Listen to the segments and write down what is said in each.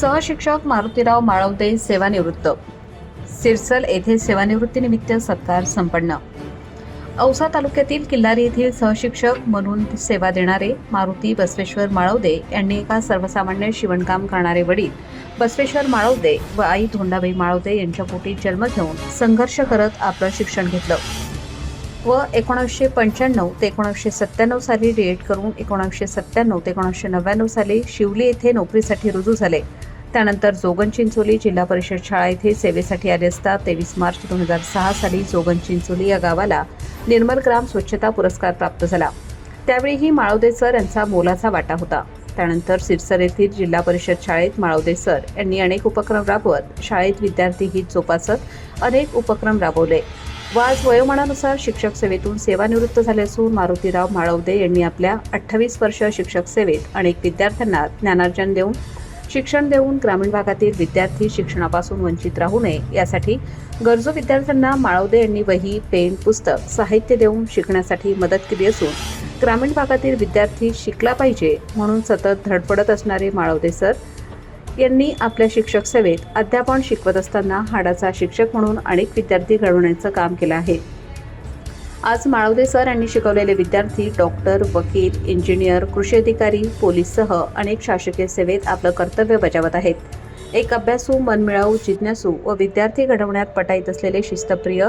सहशिक्षक मारुतीराव माळवदे सेवानिवृत्त. सिरसल येथे सेवानिवृत्तीनिमित्त सत्कार संपन्न. औसा तालुक्यातील किल्लारी येथील सहशिक्षक म्हणून सेवा देणारे मारुती बसवेश्वर माळवदे यांनी एका सर्वसामान्य शिवणकाम करणारे वडील बसवेश्वर माळवदे व आई धोंडाबाई माळवदे यांच्या पोटी जन्म घेऊन संघर्ष करत आपलं शिक्षण घेतलं. व एकोणीसशे पंच्याण्णव ते एकोणीसशे सत्त्याण्णव साली डी एड करून एकोणीसशे सत्त्याण्णव ते एकोणीसशे नव्याण्णव साली शिवली येथे नोकरीसाठी रुजू झाले. त्यानंतर जोगन चिंचोली जिल्हा परिषद शाळा येथे सेवेसाठी आले असता तेवीस मार्च दोन हजार सहा साली जोगन चिंचोली या गावाला निर्मल ग्राम स्वच्छता पुरस्कार प्राप्त झाला. त्यावेळीही माळवदे सर यांचा मोलाचा वाटा होता. त्यानंतर सिरसर येथील जिल्हा परिषद शाळेत माळवदे सर यांनी अनेक उपक्रम राबवत शाळेत विद्यार्थी हित जोपासत अनेक उपक्रम राबवले. व आज वयोमानानुसार शिक्षक सेवेतून सेवानिवृत्त झाले असून मारुतीराव माळवदे यांनी आपल्या अठ्ठावीस वर्ष शिक्षक सेवेत अनेक विद्यार्थ्यांना ज्ञानार्जन देऊन शिक्षण देऊन ग्रामीण भागातील विद्यार्थी शिक्षणापासून वंचित राहू नये यासाठी गरजू विद्यार्थ्यांना माळवदे यांनी वही पेन पुस्तक साहित्य देऊन शिकण्यासाठी मदत केली असून ग्रामीण भागातील विद्यार्थी शिकला पाहिजे म्हणून सतत धडपडत असणारे माळवदे सर यांनी आपल्या शिक्षक सेवेत अध्यापन शिकवत असताना हाडाचा शिक्षक म्हणून अनेक विद्यार्थी घडवण्याचं काम केलं आहे. आज माळवदे सर यांनी शिकवलेले विद्यार्थी डॉक्टर वकील इंजिनियर कृषी अधिकारी पोलीससह अनेक शासकीय सेवेत आपलं कर्तव्य बजावत आहेत. एक अभ्यासू मनमिळावू जिज्ञासू व विद्यार्थी घडवण्यात पटाईत असलेले शिस्तप्रिय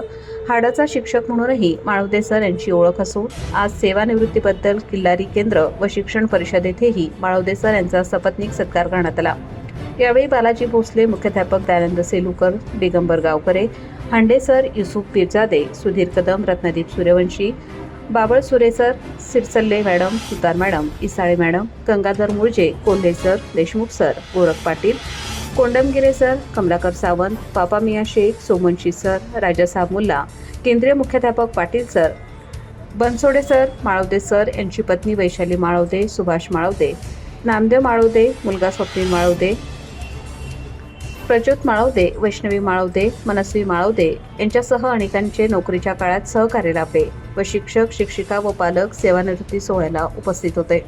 हाडाचा शिक्षक म्हणूनही माळवदे सर यांची ओळख असून आज सेवानिवृत्तीबद्दल किल्लारी केंद्र व शिक्षण परिषद येथेही माळवदे सर यांचा सपत्नीक सत्कार करण्यात आला. यावेळी बालाजी भोसले मुख्याध्यापक Dayanand Selukar Digambar Gavkare Hande sir Yusuf Pirjade Sudhir Kadam Ratnadeep Suryavanshi Babalsure sir Sirsalle madam Sutar madam Isale madam Gangadhar Mulje Kolhe sir Deshmukh sir Gorakh Patil Kondamgire sir Kamalakar Sawant Papa Miya Shaikh Somanshi sir Rajasaheb Mulla केंद्रीय मुख्याध्यापक Patil sir Bansode sir Malvade sir यांची पत्नी वैशाली माळवदे सुभाष माळवदे नामदेव माळवदे मुलगा स्वप्नील माळवदे प्रज्योत माळवदे वैष्णवी माळवदे मनस्वी माळवदे यांच्यासह अनेकांचे नोकरीच्या काळात सहकार्य लाभले व शिक्षक शिक्षिका व पालक सेवानिवृत्ती सोहळ्याला उपस्थित होते.